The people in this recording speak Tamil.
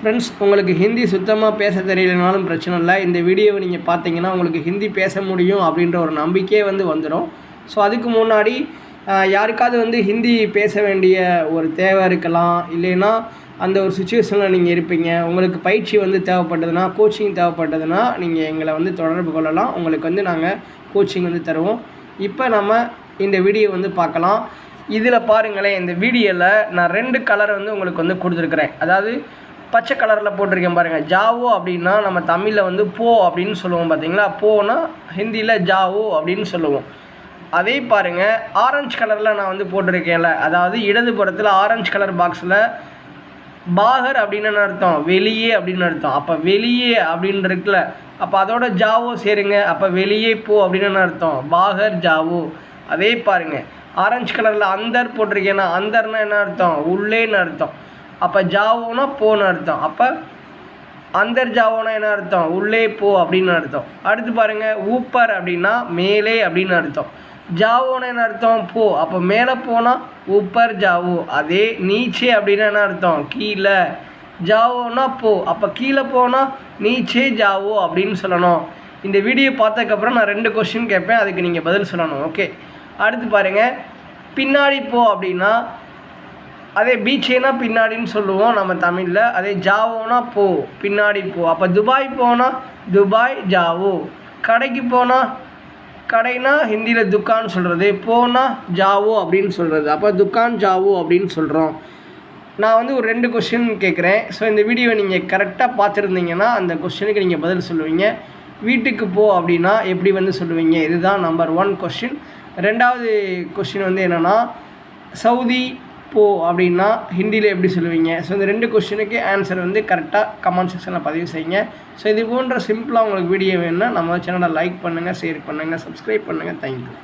ஃப்ரெண்ட்ஸ் உங்களுக்கு ஹிந்தி சுத்தமாக பேச தெரியலனாலும் பிரச்சனை இல்லை. இந்த வீடியோவை நீங்கள் பார்த்தீங்கன்னா உங்களுக்கு ஹிந்தி பேச முடியும் அப்படின்ற ஒரு நம்பிக்கையே வந்து வந்துடும் ஸோ அதுக்கு முன்னாடி யாருக்காவது வந்து ஹிந்தி பேச வேண்டிய ஒரு தேவை இருக்கலாம். இல்லைன்னா அந்த ஒரு சுச்சுவேஷனில் நீங்கள் இருப்பீங்க. உங்களுக்கு பயிற்சி வந்து தேவைப்பட்டதுன்னா கோச்சிங் தேவைப்பட்டதுன்னா நீங்கள் எங்களை வந்து தொடர்பு கொள்ளலாம். உங்களுக்கு வந்து நாங்கள் கோச்சிங் வந்து தருவோம். இப்போ நம்ம இந்த வீடியோ வந்து பார்க்கலாம் இதில் பாருங்களேன் இந்த வீடியோவில் நான் ரெண்டு கலர் வந்து உங்களுக்கு வந்து கொடுத்துருக்குறேன். அதாவது பச்சை கலரில் போட்டிருக்கேன் பாருங்கள் ஜாவோ அப்படின்னா நம்ம தமிழில் வந்து போ அப்படின்னு சொல்லுவோம் பார்த்தீங்களா போனா ஹிந்தியில் ஜாவோ அப்படின்னு சொல்லுவோம். அதே பாருங்கள் ஆரஞ்சு கலரில் நான் வந்து போட்டிருக்கேன்ல. அதாவது இடதுபுறத்தில் ஆரஞ்சு கலர் பாக்ஸில் பாகர் அப்படின்னு அர்த்தம் வெளியே அப்படின்னு அர்த்தம். அப்போ வெளியே அப்படின்னு இருக்குல்ல. அப்போ அதோட ஜாவோ சேருங்க. அப்போ வெளியே போ அப்படின்னு அர்த்தம். பாகர் ஜாவோ. அதே பாருங்க ஆரஞ்சு கலரில் அந்தர் போட்டிருக்கேன்னா அந்தர்னா என்ன அர்த்தம்? உள்ளேன்னு அர்த்தம். அப்போ ஜாவோனா போன்னு அர்த்தம். அப்போ அந்தர் ஜாவோனா என்ன அர்த்தம்? உள்ளே போ அப்படின்னு அர்த்தம். அடுத்து பாருங்கள் ஊப்பர் அப்படின்னா மேலே அப்படின்னு அர்த்தம். ஜாவோனா என்ன அர்த்தம்? போ. அப்போ மேலே போனால் ஊப்பர் ஜாவோ. அதே நீச்சே அப்படின்னா என்ன அர்த்தம்? கீழே. ஜாவோனா போ. அப்போ கீழே போனால் நீச்சே ஜாவோ அப்படின்னு சொல்லணும். இந்த வீடியோ பார்த்ததுக்கப்புறம் நான் ரெண்டு கொஸ்டின் கேட்பேன். அதுக்கு நீங்கள் பதில் சொல்லணும். ஓகே அடுத்து பாருங்கள் பின்னாடி போ அப்படின்னா அதே பீச்சேனா பின்னாடின்னு சொல்லுவோம் நம்ம தமிழில். அதே ஜாவோனா போ பின்னாடி போ. அப்போ துபாய் போனால் துபாய் ஜாவோ. கடைக்கு போனால் கடைனா ஹிந்தியில் துக்கான்னு சொல்கிறது போனால் ஜாவோ அப்படின்னு சொல்கிறது அப்போ துக்கான் ஜாவோ அப்படின்னு சொல்கிறோம் நான் வந்து ஒரு ரெண்டு கொஸ்டின் கேட்குறேன் ஸோ இந்த வீடியோவை நீங்கள் கரெக்டாக பார்த்துருந்தீங்கன்னா அந்த கொஸ்டினுக்கு நீங்கள் பதில் சொல்லுவீங்க. வீட்டுக்கு போ அப்படின்னா எப்படி வந்து சொல்லுவீங்க? இதுதான் நம்பர் ஒன் கொஸ்டின் ரெண்டாவது கொஷின் வந்து என்னென்னா சவுதி போ அப்படின்னா ஹிந்தியில் எப்படி சொல்லுவீங்க? ஸோ இந்த ரெண்டு கொஸ்டினுக்கு ஆன்சர் வந்து கரெக்டாக கமெண்ட் செக்ஷனில் பதிவு செய்யுங்க. ஸோ இது போன்ற சிம்பிளாக உங்களுக்கு வீடியோ வேணும்னா நம்ம சேனலை லைக் பண்ணுங்கள் ஷேர் பண்ணுங்கள் சப்ஸ்கிரைப் பண்ணுங்கள் தேங்க்யூ